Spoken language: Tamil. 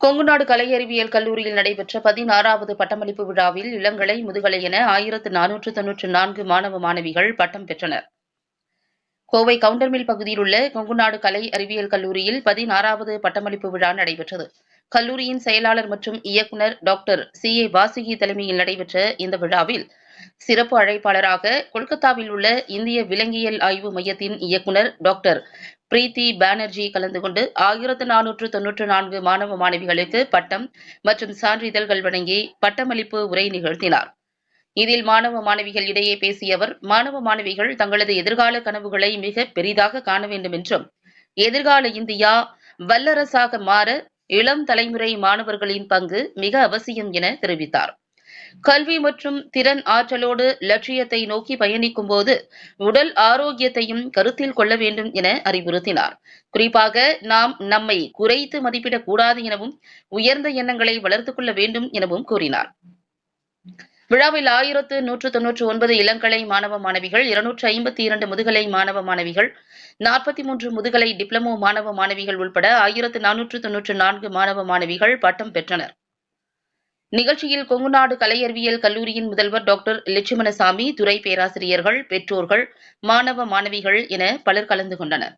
கொங்குநாடு கலை அறிவியல் கல்லூரியில் நடைபெற்ற பதினாறாவது பட்டமளிப்பு விழாவில் இளங்கலை முதுகலை என ஆயிரத்து நானூற்று தொன்னூற்று நான்கு மாணவ மாணவிகள் பட்டம் பெற்றனர். கோவை கவுண்டர்மில் பகுதியில் உள்ள கொங்குநாடு கலை அறிவியல் கல்லூரியில் பதினாறாவது பட்டமளிப்பு விழா நடைபெற்றது. கல்லூரியின் செயலாளர் மற்றும் இயக்குநர் டாக்டர் சி ஏ வாசுகி தலைமையில் நடைபெற்ற இந்த விழாவில் சிறப்பு அழைப்பாளராக கொல்கத்தாவில் உள்ள இந்திய விலங்கியல் ஆய்வு மையத்தின் இயக்குநர் டாக்டர் பிரீத்தி பானர்ஜி கலந்து கொண்டு ஆயிரத்து நானூற்று தொன்னூற்று நான்கு மாணவ மாணவிகளுக்கு பட்டம் மற்றும் சான்றிதழ்கள் வழங்கி பட்டமளிப்பு உரை நிகழ்த்தினார். இதில் மாணவ மாணவிகள் இடையே பேசிய அவர் மாணவ மாணவிகள் தங்களது எதிர்கால கனவுகளை மிக பெரிதாக காண வேண்டும் என்றும் எதிர்கால இந்தியா வல்லரசாக மாற இளம் தலைமுறை மாணவர்களின் பங்கு மிக அவசியம் என தெரிவித்தார். கல்வி மற்றும் திறன் ஆற்றலோடு லட்சியத்தை நோக்கி பயணிக்கும் போது உடல் ஆரோக்கியத்தையும் கருத்தில் கொள்ள வேண்டும் என அறிவுறுத்தினார். குறிப்பாக நாம் நம்மை குறைத்து மதிப்பிடக் கூடாது எனவும் உயர்ந்த எண்ணங்களை வளர்த்துக் கொள்ள வேண்டும் எனவும் கூறினார். விழாவில் ஆயிரத்து நூற்று தொன்னூற்று ஒன்பது இளங்கலை மாணவ மாணவிகள் இருநூற்று ஐம்பத்தி இரண்டு முதுகலை மாணவ மாணவிகள் நாற்பத்தி மூன்று முதுகலை டிப்ளமோ மாணவ மாணவிகள் உள்பட ஆயிரத்து நானூற்று தொன்னூற்று நான்கு மாணவ மாணவிகள் பட்டம் பெற்றனர். நிகழ்ச்சியில் கொங்குநாடு கலையறிவியல் கல்லூரியின் முதல்வர் டாக்டர் லட்சுமணசாமி துறை பேராசிரியர்கள் பெற்றோர்கள் மாணவ மாணவிகள் என பலர் கலந்து கொண்டனர்.